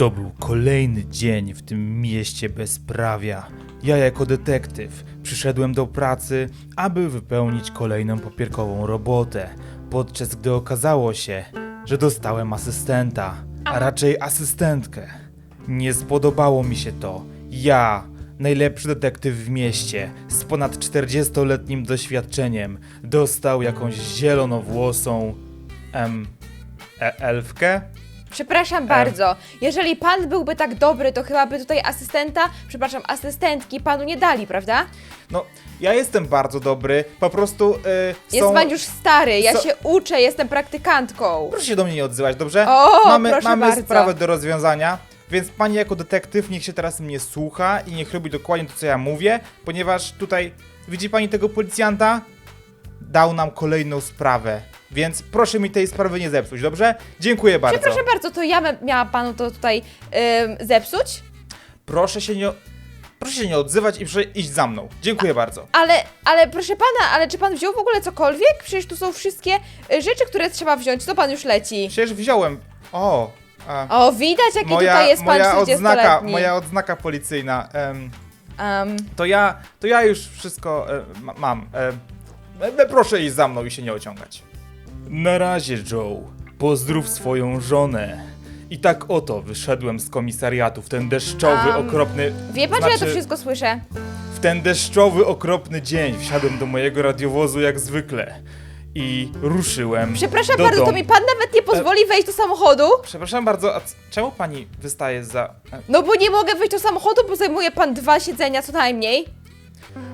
To był kolejny dzień w tym mieście bezprawia. Ja jako detektyw przyszedłem do pracy, aby wypełnić kolejną papierkową robotę, podczas gdy okazało się, że dostałem asystenta, a raczej asystentkę. Nie spodobało mi się to. Ja, najlepszy detektyw w mieście, z ponad 40-letnim doświadczeniem, dostał jakąś zielonowłosą... Em, e elfkę? Przepraszam bardzo. Jeżeli pan byłby tak dobry, to chyba by tutaj asystenta, przepraszam, asystentki panu nie dali, prawda? No, ja jestem bardzo dobry, po prostu y, Jest są... pan już stary, ja są- się uczę, jestem praktykantką. Proszę się do mnie nie odzywać, dobrze? O, mamy proszę mamy bardzo. sprawę do rozwiązania, więc pani jako detektyw niech się teraz mnie słucha i niech robi dokładnie to, co ja mówię, ponieważ tutaj, widzi pani tego policjanta? Dał nam kolejną sprawę, więc proszę mi tej sprawy nie zepsuć, dobrze? Dziękuję bardzo. Przepraszam bardzo, to ja miałam panu to tutaj ym, zepsuć? Proszę się nie... Proszę się nie odzywać i proszę iść za mną. Dziękuję bardzo. Ale, ale proszę pana, ale czy pan wziął w ogóle cokolwiek? Przecież tu są wszystkie y, rzeczy, które trzeba wziąć. Co pan już leci? Przecież wziąłem... O... A... O, widać jaki tutaj jest pan moja odznaka, 40-letni. moja odznaka policyjna. em, Em, to ja, to ja już wszystko e, ma, mam. E, proszę iść za mną i się nie ociągać. Na razie, Joe. Pozdrów swoją żonę. I tak oto wyszedłem z komisariatu w ten deszczowy, Am, okropny. wie pan, że ja to znaczy, wszystko słyszę? W ten deszczowy, okropny dzień wsiadłem do mojego radiowozu jak zwykle. I ruszyłem. Przepraszam do bardzo, to domu. mi pan nawet nie pozwoli wejść do samochodu? Przepraszam bardzo, a czemu pani wystaje za. e, No bo nie mogę wejść do samochodu, bo zajmuje pan dwa siedzenia co najmniej.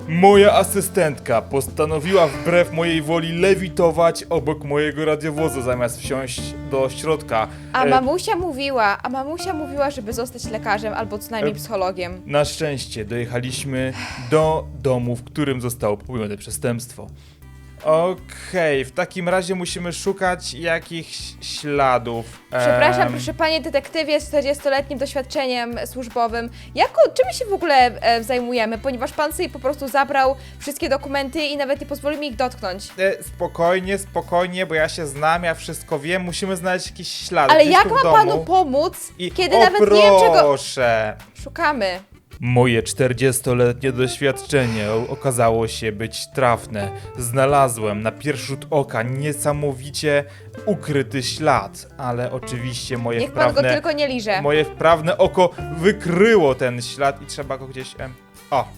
Moja asystentka postanowiła wbrew mojej woli lewitować obok mojego radiowozu zamiast wsiąść do środka. A E, mamusia mówiła, a mamusia mówiła, żeby zostać lekarzem albo co najmniej E, psychologiem. Na szczęście dojechaliśmy do domu, w którym zostało popełnione przestępstwo. Okej, w takim razie musimy szukać jakichś śladów. Przepraszam, Em, proszę panie detektywie z 40-letnim doświadczeniem służbowym. Jako, czym się w ogóle e, zajmujemy? Ponieważ pan sobie po prostu zabrał wszystkie dokumenty i nawet nie pozwolił mi ich dotknąć. E, spokojnie, spokojnie, bo ja się znam, ja wszystko wiem. Musimy znaleźć jakieś ślady. Ale gdzieś jak tu w mam domu. panu pomóc, I... kiedy o, nawet nie wiem czego proszę. szukamy? Moje 40-letnie doświadczenie okazało się być trafne. Znalazłem na pierwszy rzut oka niesamowicie ukryty ślad, ale oczywiście moje Niech pan go wprawne, tylko nie liże. moje wprawne oko wykryło ten ślad i trzeba go gdzieś... Em, o,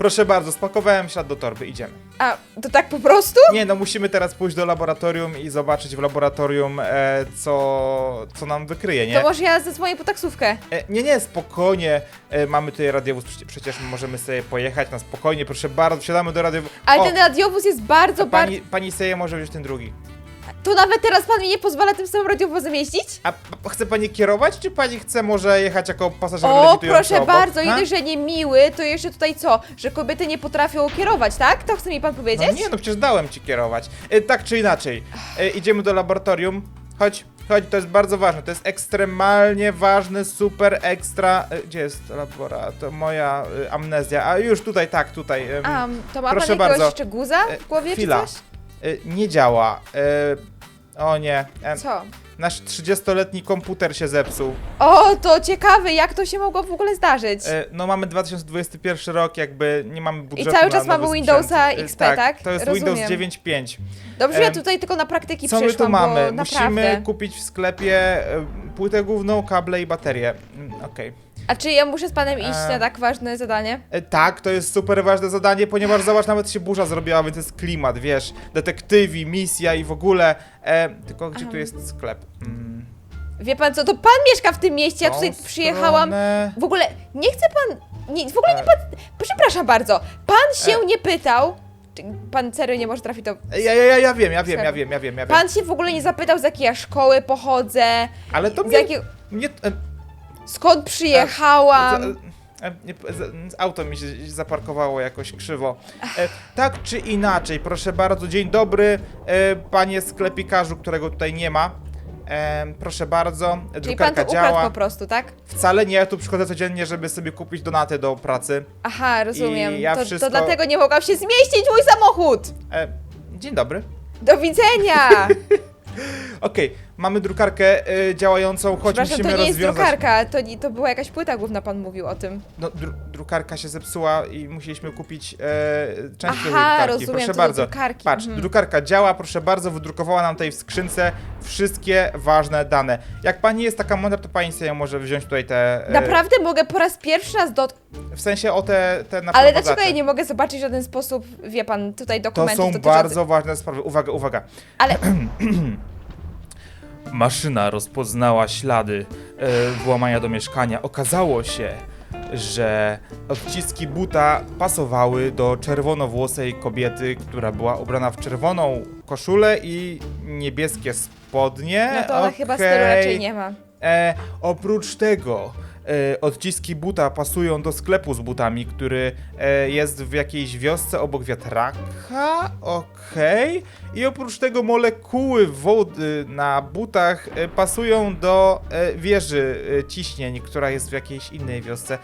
proszę bardzo, spakowałem ślad do torby, idziemy. A, to tak po prostu? Nie, no musimy teraz pójść do laboratorium i zobaczyć w laboratorium, e, co, co nam wykryje, nie? To może ja zadzwonię po taksówkę. E, Nie, nie, spokojnie. E, mamy tutaj radiowóz, przecie- przecież możemy sobie pojechać na spokojnie, proszę bardzo, wsiadamy do radiowozu. Ale ten radiowóz jest bardzo, bardzo... pani, pani sobie może wziąć ten drugi. To nawet teraz pan mi nie pozwala tym samym radiowozem jeździć? A p- chce pani kierować, czy pani chce może jechać jako pasażer O, lewitujący proszę obok? bardzo, Ha? nie dość, że nie miły, to jeszcze tutaj co? Że kobiety nie potrafią kierować, tak? To chce mi pan powiedzieć? No nie, no przecież dałem ci kierować. E, tak czy inaczej, e, idziemy do laboratorium. Chodź, chodź, to jest bardzo ważne. To jest ekstremalnie ważny, super ekstra. E, gdzie jest laboratorium? Moja e, amnezja. A już tutaj, tak, tutaj. em, A, to ma Proszę pan jakiegoś bardzo. jeszcze guza w głowie chwila. czy coś? E, nie działa. E, o nie. E, Co? nasz 30-letni komputer się zepsuł. O, to ciekawe, jak to się mogło w ogóle zdarzyć? No mamy 2021 rok, jakby nie mamy budżetu cały na czas mamy Windowsa sprzęt. XP, tak? To jest Rozumiem. Windows 9.5. Dobrze, że ja em, tutaj tylko na praktyki Co my przyszłam, tu mamy? bo Musimy naprawdę. kupić w sklepie płytę główną, kable i baterię. Mm, Okej. A czy ja muszę z panem iść E. na tak ważne zadanie? E, Tak, to jest super ważne zadanie, ponieważ zobacz, nawet się burza zrobiła, więc jest klimat, wiesz, detektywi, misja i w ogóle. E, tylko gdzie tu jest sklep? Mm, Wie pan co, to pan mieszka w tym mieście, ja tą tutaj przyjechałam. stronę. W ogóle nie chce pan. Nie, w ogóle nie E. pan. Przepraszam bardzo, pan się nie pytał. Czy pan serio nie może trafić do. E, Ja, ja, ja, ja wiem, ja wiem, ja wiem, ja wiem, ja wiem. Pan się w ogóle nie zapytał, z jakiej ja szkoły pochodzę, Ale to z mnie, jakiego. mnie e, Skąd przyjechałam. Nie, z, z, auto mi się zaparkowało jakoś krzywo. E, tak czy inaczej, proszę bardzo, dzień dobry, e, panie sklepikarzu, którego tutaj nie ma. E, proszę bardzo, Czyli pan drukarka to ukradł działa. po prostu, tak? Wcale nie, ja tu przychodzę codziennie, żeby sobie kupić donaty do pracy. Aha, rozumiem. Ja to, wszystko- to dlatego nie mogłam się zmieścić w mój samochód! E, dzień dobry. Do widzenia! Okej, mamy drukarkę y, działającą, choć Przepraszam, musimy to nie jest rozwiązać... drukarka, to, nie, to była jakaś płyta główna, pan mówił o tym. No, dru drukarka się zepsuła i musieliśmy kupić e, część do tej Aha, drukarki. rozumiem, proszę to do bardzo. drukarki, Patrz, mhm. drukarka działa, proszę bardzo, wydrukowała nam tutaj w skrzynce wszystkie ważne dane. Jak pani jest taka mądra, to pani sobie może wziąć tutaj te... e, Naprawdę mogę po raz pierwszy raz do... W sensie o te, te Ale naprowadzacze. dlaczego ja nie mogę zobaczyć w żaden sposób, wie pan, tutaj To dokumentów są dotyczących- bardzo ważne sprawy. Uwaga, uwaga. Ale Maszyna rozpoznała ślady e, włamania do mieszkania. Okazało się, że odciski buta pasowały do czerwonowłosej kobiety, która była ubrana w czerwoną koszulę i niebieskie spodnie. no to ona chyba stylu Okej. raczej nie ma. E, oprócz tego odciski buta pasują do sklepu z butami, który e, jest w jakiejś wiosce obok wiatraka. Okej. I oprócz tego molekuły wody na butach e, pasują do e, wieży e, ciśnień, która jest w jakiejś innej wiosce.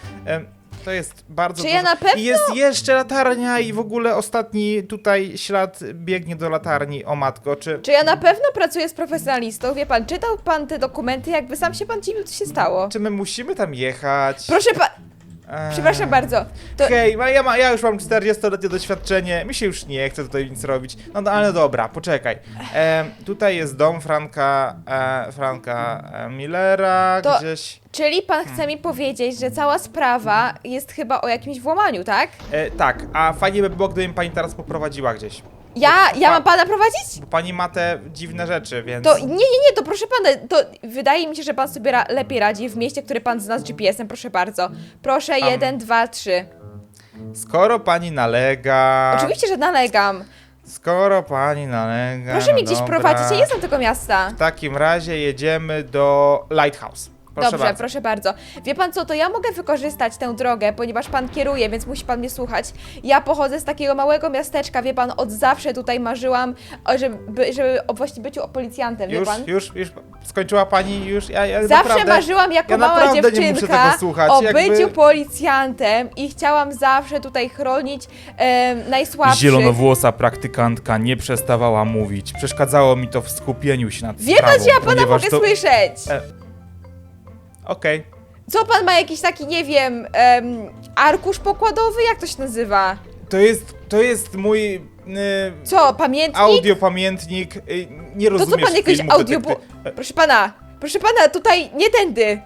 To jest bardzo Czy dużo. ja na pewno- I jest jeszcze latarnia i w ogóle ostatni tutaj ślad biegnie do latarni. O matko, czy... Czy ja na pewno pracuję z profesjonalistą? Wie pan, czytał pan te dokumenty, jakby sam się pan dziwił, co się stało. Czy my musimy tam jechać? Proszę pan. Przepraszam bardzo. To, Hej, ma- ja, ma, ja już mam 40-letnie doświadczenie, mi się już nie chce tutaj nic robić. No, no ale dobra, poczekaj. Tutaj jest dom Franka, e, Franka e, Millera, To- gdzieś. czyli pan chce mi powiedzieć, że cała sprawa jest chyba o jakimś włamaniu, tak? E, tak, a fajnie by było, gdyby pani teraz poprowadziła gdzieś. Ja, ja mam pana prowadzić? Bo pani ma te dziwne rzeczy, więc. To nie, nie, nie, to proszę pana, to wydaje mi się, że pan sobie ra lepiej radzi w mieście, które pan zna z GPS-em, proszę bardzo. Proszę, jeden, dwa, trzy. Skoro pani nalega. Oczywiście, że nalegam. Skoro pani nalega. Proszę mnie no gdzieś dobra. prowadzić, ja nie znam tego miasta. W takim razie jedziemy do Lighthouse. Proszę Dobrze, bardzo. proszę bardzo. Wie pan co, to ja mogę wykorzystać tę drogę, ponieważ pan kieruje, więc musi pan mnie słuchać. Ja pochodzę z takiego małego miasteczka, wie pan, od zawsze tutaj marzyłam, o, żeby, żeby o właśnie byciu policjantem, wie Już, pan. już, już skończyła pani już. Ja, ja Zawsze naprawdę, marzyłam jako ja mała naprawdę nie muszę dziewczynka tego słuchać, o jakby- byciu policjantem i chciałam zawsze tutaj chronić em, najsłabszych. Zielonowłosa praktykantka nie przestawała mówić. Przeszkadzało mi to w skupieniu się nad Wie sprawą, pan, że ja pana ponieważ mogę to... słyszeć? E, Okej. Co pan ma jakiś taki, nie wiem, em, arkusz pokładowy? Jak to się nazywa? To jest, to jest mój y, Co, pamiętnik? audiopamiętnik. Y, nie To rozumiesz co pan filmów audio... Proszę pana, proszę pana, tutaj nie tędy.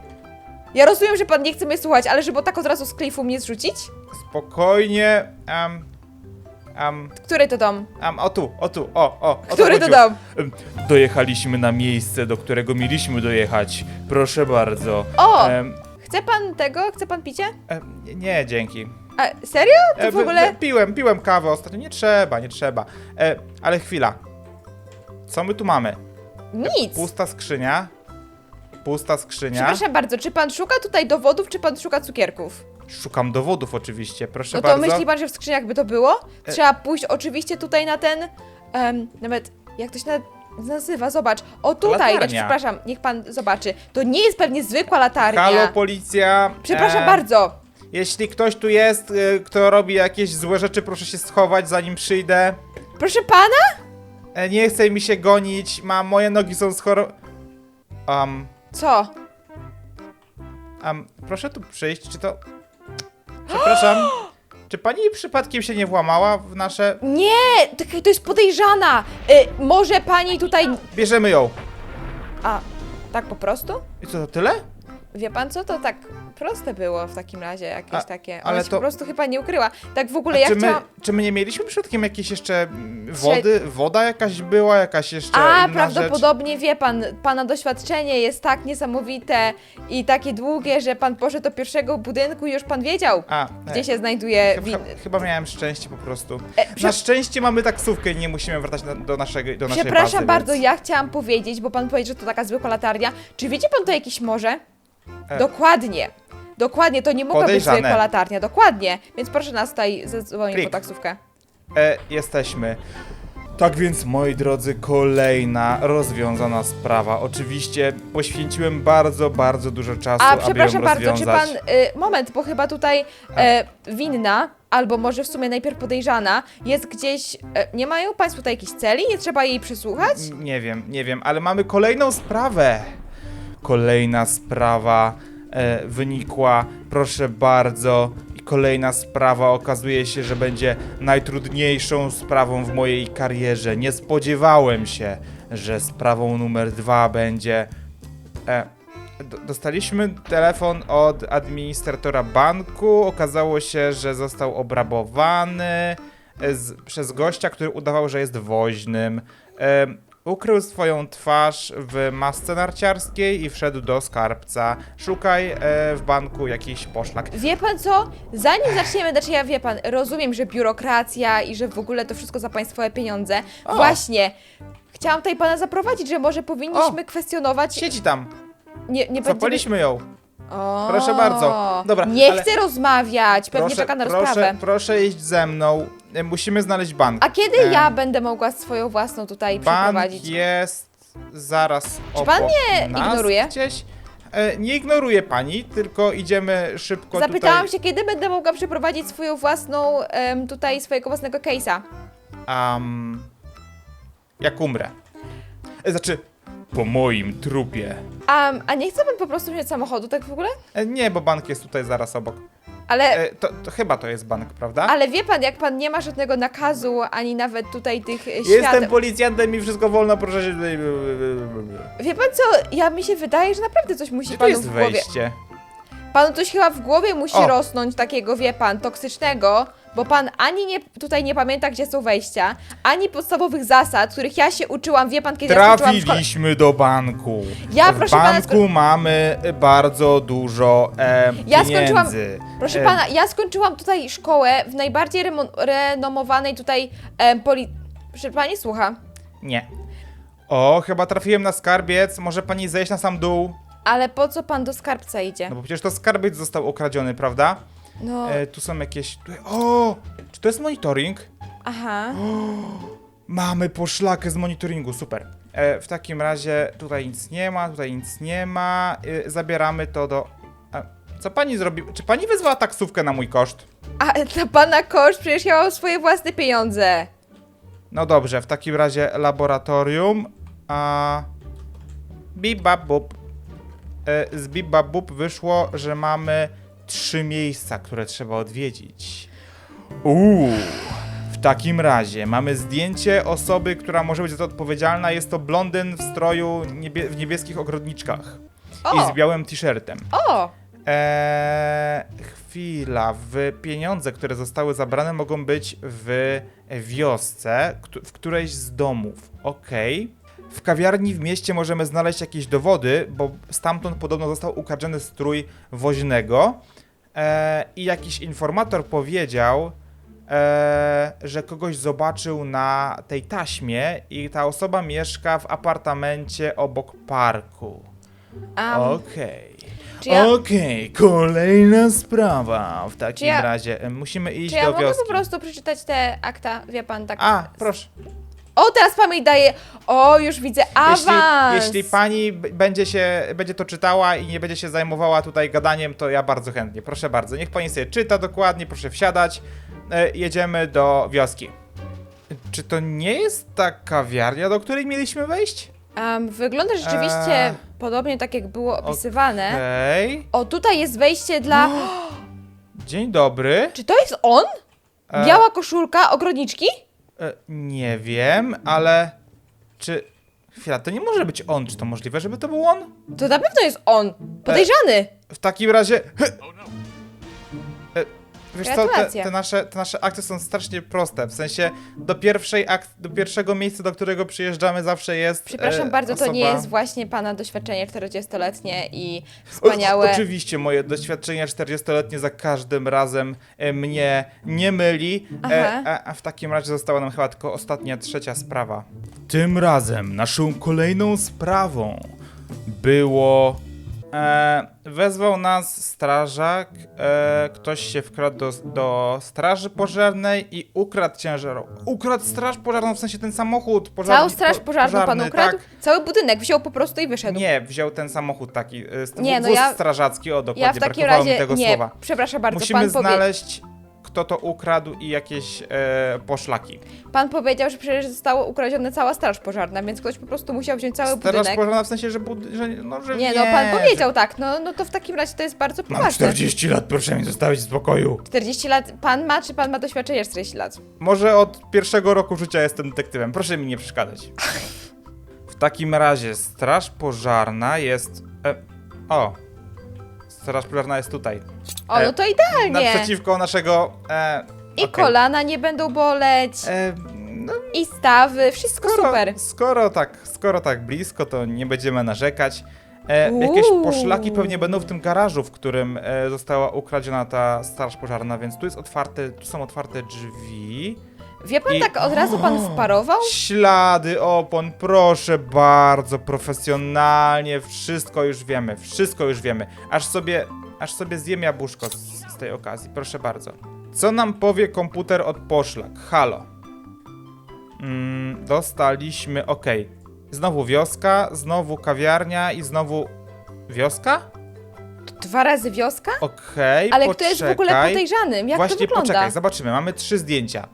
Ja rozumiem, że pan nie chce mnie słuchać, ale żeby tak od razu z klifu mnie zrzucić? Spokojnie. Um, Który to dom? um, o tu, o tu, o, o. o Który to chodziło. dom? Dojechaliśmy na miejsce, do którego mieliśmy dojechać. Proszę bardzo. O! Em, Chce pan tego? Chce pan picie? em, nie, dzięki. A, serio? To E, w wy- ogóle... wy- piłem, piłem kawę ostatnio. Nie trzeba, nie trzeba. E, ale chwila. Co my tu mamy? Nic. Pusta skrzynia. Pusta skrzynia. Przepraszam bardzo, czy pan szuka tutaj dowodów, czy pan szuka cukierków? Szukam dowodów oczywiście, proszę No to bardzo. myśli pan, że w skrzyniach by to było? E- Trzeba pójść oczywiście tutaj na ten... em, nawet, jak to się na, nazywa? Zobacz. O tutaj, znaczy, Latarnia. przepraszam, niech pan zobaczy. To nie jest pewnie zwykła latarnia. Halo, policja. Przepraszam E, bardzo. Jeśli ktoś tu jest, e, kto robi jakieś złe rzeczy, proszę się schować, zanim przyjdę. Proszę pana? E, nie chce mi się gonić, mam, moje nogi są schoro... Um, Co? um, proszę tu przyjść, czy to... Przepraszam. Czy pani przypadkiem się nie włamała w nasze... Nie, to, to jest podejrzana. Y, może pani tutaj... Bierzemy ją. A, tak po prostu? I co, to tyle? Wie pan co, to tak proste było w takim razie, jakieś A, takie. Ona ale się to- po prostu chyba nie ukryła. Tak w A ogóle ja czy, my, chciałam... czy my nie mieliśmy przypadkiem jakiejś jeszcze mm, wody? Woda jakaś była, jakaś jeszcze A, inna prawdopodobnie wie pan, pana doświadczenie jest tak niesamowite i takie długie, że pan poszedł do pierwszego budynku i już pan wiedział, Rzecz? A, gdzie e, się znajduje chyba, win... chyba miałem szczęście po prostu. E, prze- Na szczęście mamy taksówkę i nie musimy wracać na, do, naszego, do naszej Przepraszam bazy, bardzo, więc... ja chciałam powiedzieć, bo pan powiedział, że to taka zwykła latarnia. Czy wiecie pan to jakieś morze? E. Dokładnie. Dokładnie, to nie mogła być Podejrzane. zwykła latarnia, dokładnie. Więc proszę nas tutaj zadzwonić po taksówkę. E, jesteśmy. Tak więc, moi drodzy, kolejna rozwiązana sprawa. Oczywiście poświęciłem bardzo, bardzo dużo czasu, A aby przepraszam ją bardzo, czy rozwiązać. pan. Y, moment, bo chyba tutaj e, winna albo może w sumie najpierw podejrzana, jest gdzieś... E, nie mają państwo tutaj jakichś celi? Nie trzeba jej przesłuchać? Nie wiem, nie wiem, ale mamy kolejną sprawę. Kolejna sprawa e, wynikła, proszę bardzo. I kolejna sprawa okazuje się, że będzie najtrudniejszą sprawą w mojej karierze. Nie spodziewałem się, że sprawą numer dwa będzie. E, dostaliśmy telefon od administratora banku. Okazało się, że został obrabowany e, z, przez gościa, który udawał, że jest woźnym. E, ukrył swoją twarz w masce narciarskiej i wszedł do skarbca. Szukaj e, w banku jakiś poszlak. Wie pan co? Zanim zaczniemy, znaczy ja wie pan, rozumiem, że biurokracja i że w ogóle to wszystko za państwowe pieniądze. O. Właśnie. Chciałam tutaj pana zaprowadzić, że może powinniśmy O. kwestionować. Siedzi tam, Nie, nie będziemy... zapaliśmy ją. O, Proszę bardzo. Dobra, Nie ale- chcę rozmawiać, pewnie Proszę, czeka na proszę, rozprawę. proszę iść ze mną. E, Musimy znaleźć bank. A kiedy E, ja będę mogła swoją własną tutaj Bank przeprowadzić? jest zaraz Czy pan mnie nas ignoruje? Gdzieś. E, nie ignoruje pani, tylko idziemy szybko Zapytałam tutaj. się, kiedy będę mogła przeprowadzić swoją własną, em, tutaj swojego własnego case'a. Um, jak umrę. E, znaczy, po moim trupie. Um, a nie chce pan po prostu wziąć samochodu, tak w ogóle? E, nie, bo bank jest tutaj zaraz obok. Ale, E, to, to chyba to jest bank, prawda? ale wie pan, jak pan nie ma żadnego nakazu, ani nawet tutaj tych e, Jestem świateł. policjantem i wszystko wolno, proszę się... Wie pan co, ja mi się wydaje, że naprawdę coś musi Gdzie to panu jest w głowie. wejście? Panu coś chyba w głowie musi O. rosnąć takiego, wie pan, toksycznego, bo pan ani nie, tutaj nie pamięta, gdzie są wejścia, ani podstawowych zasad, których ja się uczyłam, wie pan, kiedy ja. Trafiliśmy do banku. Ja, w proszę pana, banku mamy bardzo dużo e, Ja pieniędzy. skończyłam- Proszę E, pana, ja skończyłam tutaj szkołę w najbardziej remo- renomowanej tutaj em, poli... Proszę pani słucha, Nie. O, chyba trafiłem na skarbiec. Może pani zejść na sam dół? ale po co pan do skarbca idzie? No bo przecież to skarbiec został okradziony, prawda? No, E, tu są jakieś... tu- O! Czy to jest monitoring? aha. Mamy poszlakę z monitoringu, super. E, w takim razie tutaj nic nie ma, tutaj nic nie ma. E, zabieramy to do... A, co pani zrobi? Czy pani wezwała taksówkę na mój koszt? A na pana koszt, przecież ja mam swoje własne pieniądze. No dobrze, w takim razie laboratorium. A. Bibabub. E, z Bibabub wyszło, że mamy trzy miejsca, które trzeba odwiedzić. Uuu. W takim razie mamy zdjęcie osoby, która może być za to odpowiedzialna. Jest to blondyn w stroju niebie w niebieskich ogrodniczkach i O, z białym t-shirtem. o, Eee, chwila. W pieniądze, które zostały zabrane, mogą być w wiosce, któ- w którejś z domów. Okej. W kawiarni w mieście możemy znaleźć jakieś dowody, bo stamtąd podobno został ukradziony strój woźnego. Eee, I jakiś informator powiedział, eee, że kogoś zobaczył na tej taśmie, i ta osoba mieszka w apartamencie obok parku. um, Okej. czy ja, Okej, kolejna sprawa. W takim ja- razie e, musimy iść czy ja do mogę wioski. po prostu przeczytać te akta, wie pan, tak? A, proszę. O, teraz pan mi daje, o, już widzę awans. Jeśli, jeśli pani b- będzie się będzie to czytała i nie będzie się zajmowała tutaj gadaniem, to ja bardzo chętnie. Proszę bardzo, niech pani sobie czyta dokładnie, proszę wsiadać. E, jedziemy do wioski. Czy to nie jest ta kawiarnia, do której mieliśmy wejść? Wygląda rzeczywiście Eee. podobnie tak, jak było opisywane. Okej. O, tutaj jest wejście dla... Dzień dobry. Czy to jest on? E, Biała koszulka ogrodniczki? E, nie wiem, ale czy. Chwila, to nie może być on. Czy to możliwe, żeby to był on? To na pewno jest on. Podejrzany. W takim razie. Wiesz co, te, te, nasze, te nasze akcje są strasznie proste. W sensie do pierwszej ak- do pierwszego miejsca, do którego przyjeżdżamy, zawsze jest. Przepraszam e, bardzo, to nie osoba- jest właśnie pana doświadczenie 40-letnie i O, wspaniałe. Oczywiście, moje doświadczenie 40-letnie za każdym razem e, mnie nie myli. E, a, a w takim razie została nam chyba tylko ostatnia, trzecia sprawa. Tym razem naszą kolejną sprawą było. E, wezwał nas strażak, e, ktoś się wkradł do, do straży pożarnej i ukradł ciężarą. Ukradł straż pożarną, w sensie ten samochód pożarny. Całą straż po- pożarną pan ukradł? Tak. Cały budynek wziął po prostu i wyszedł. Nie, wziął ten samochód taki, y, Nie, no wóz ja- strażacki, o dokładnie, ja w takim brakowało mi razie tego nie. słowa. Przepraszam bardzo, Musimy pan powie... znaleźć, kto to ukradł i jakieś e, poszlaki. Pan powiedział, że przecież została ukradziona cała straż pożarna, więc ktoś po prostu musiał wziąć cały Straż budynek. pożarna w sensie, że, bud- że, no, że Nie, no pan wie, powiedział tak, no, no to w takim razie to jest bardzo Że... Mam poważne. 40 lat, proszę mi zostawić w spokoju. 40 lat pan ma, czy pan ma doświadczenie 40 lat? Może od pierwszego roku życia jestem detektywem. Proszę mi nie przeszkadzać. W takim razie straż pożarna jest... E, o. Straż pożarna jest tutaj. O, E, no to idealnie. Naprzeciwko naszego... E, I okej. kolana nie będą boleć, E, no, i stawy, wszystko skoro, super. Skoro tak, skoro tak blisko, to nie będziemy narzekać. E, jakieś Uuu. poszlaki pewnie będą w tym garażu, w którym e, została ukradziona ta straż pożarna, więc tu jest otwarte, tu są otwarte drzwi. Wie pan, I- tak od razu pan wparował? Ślady opon, proszę bardzo, profesjonalnie, wszystko już wiemy, wszystko już wiemy. Aż sobie, aż sobie zjem jabłuszko z, z tej okazji, proszę bardzo. Co nam powie komputer od poszlak? Halo. Mm, dostaliśmy, okej. Znowu wioska, znowu kawiarnia i znowu... Wioska? Dwa razy wioska? Okej, Ale kto jest w ogóle poczekaj. podejrzanym? Jak Właśnie to wygląda? poczekaj, zobaczymy. Mamy trzy zdjęcia.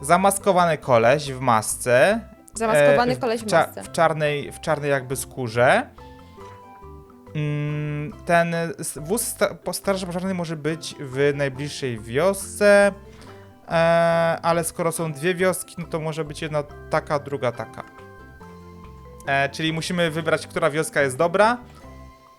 Zamaskowany koleś w masce, Zamaskowany E, koleś w masce. w czarnej, w czarnej jakby skórze. Mm, Ten wóz sta- straży pożarnej może być w najbliższej wiosce, e, ale skoro są dwie wioski, no to może być jedna taka, druga taka. E, czyli musimy wybrać, która wioska jest dobra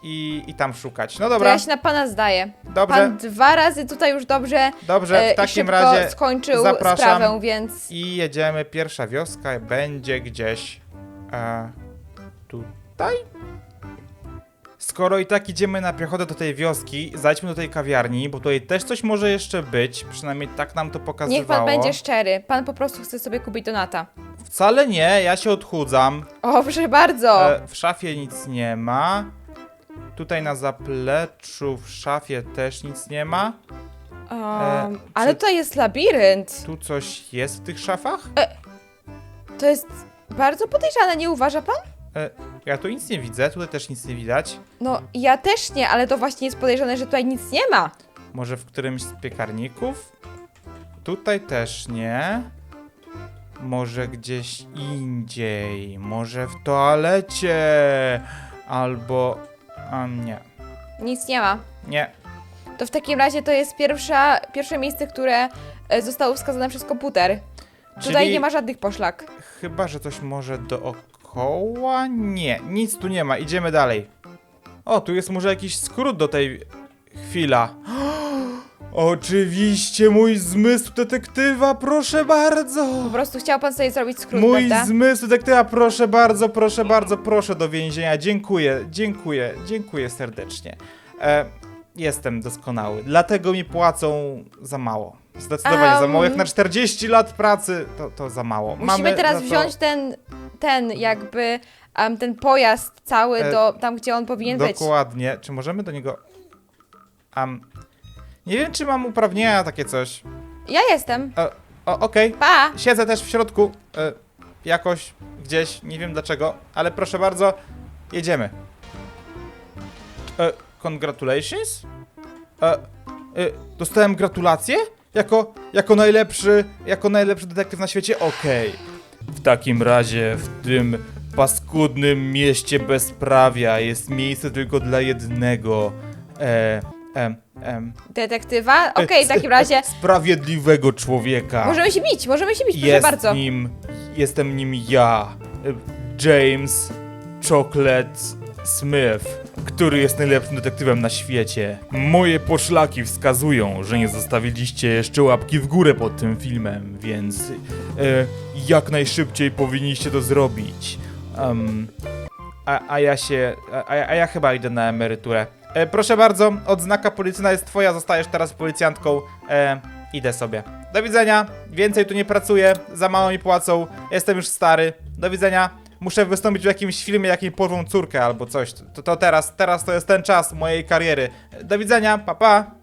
i, i tam szukać. No To dobra, ja się na pana zdaję. dobrze, Pan dwa razy tutaj już dobrze dobrze, e, w takim razie skończył zapraszam. sprawę, więc... I jedziemy. Pierwsza wioska będzie gdzieś e, tutaj. Skoro i tak idziemy na piechotę do tej wioski, zajdźmy do tej kawiarni, bo tutaj też coś może jeszcze być. Przynajmniej tak nam to pokazywało. Niech pan będzie szczery. Pan po prostu chce sobie kupić donata. Wcale nie, ja się odchudzam. O, proszę bardzo. E, w szafie nic nie ma. Tutaj na zapleczu w szafie też nic nie ma. Um, czy- ale tutaj jest labirynt. Tu coś jest w tych szafach? To jest bardzo podejrzane, nie uważa pan? E, ja tu nic nie widzę, tutaj też nic nie widać. No, ja też nie, ale to właśnie jest podejrzane, że tutaj nic nie ma. Może w którymś z piekarników? Tutaj też nie. Może gdzieś indziej. Może w toalecie. Albo. A nie. Nic nie ma. Nie. To w takim razie to jest pierwsza, pierwsze miejsce, które e, zostało wskazane przez komputer. Tutaj Czyli nie ma żadnych poszlak. Chyba, że coś może dookoła? Nie, nic tu nie ma. Idziemy dalej. O, tu jest może jakiś skrót do tej chwila. Oczywiście, mój zmysł detektywa, proszę bardzo. Po prostu chciał pan sobie zrobić skrót, Mój prawda? zmysł detektywa, proszę bardzo, proszę bardzo, proszę do więzienia. Dziękuję, dziękuję, dziękuję serdecznie. E, jestem doskonały, dlatego mi płacą za mało. Zdecydowanie za mało. Jak na 40 lat pracy, to, to za mało. Musimy Mamy teraz to- wziąć ten, ten jakby, em, ten pojazd cały E, do tam, gdzie on powinien być. Dokładnie. Czy możemy do niego. Am, nie wiem, czy mam uprawnienia takie coś. Ja jestem. E, o, okej. Pa! Siedzę też w środku. E, jakoś, gdzieś, nie wiem dlaczego, ale proszę bardzo, jedziemy. E, congratulations? E, e, dostałem gratulacje? Jako, jako najlepszy, jako najlepszy detektyw na świecie? Okej. W takim razie w tym paskudnym mieście bezprawia jest miejsce tylko dla jednego. E, em, em, Detektywa? Okej, w takim razie Sprawiedliwego człowieka. możemy się bić, możemy się bić, proszę Jest bardzo. nim, jestem nim ja, e, James Chocolate Smith, który jest najlepszym detektywem na świecie. Moje poszlaki wskazują, że nie zostawiliście jeszcze łapki w górę pod tym filmem, więc e, jak najszybciej powinniście to zrobić. Em, a, a ja się, a, a ja chyba idę na emeryturę. E, proszę bardzo, odznaka policyjna jest twoja, zostajesz teraz policjantką. E, idę sobie. Do widzenia, więcej tu nie pracuję, za mało mi płacą, jestem już stary. Do widzenia. Muszę wystąpić w jakimś filmie, jakiej porwą córkę albo coś. To, to teraz, teraz to jest ten czas mojej kariery. Do widzenia, pa pa.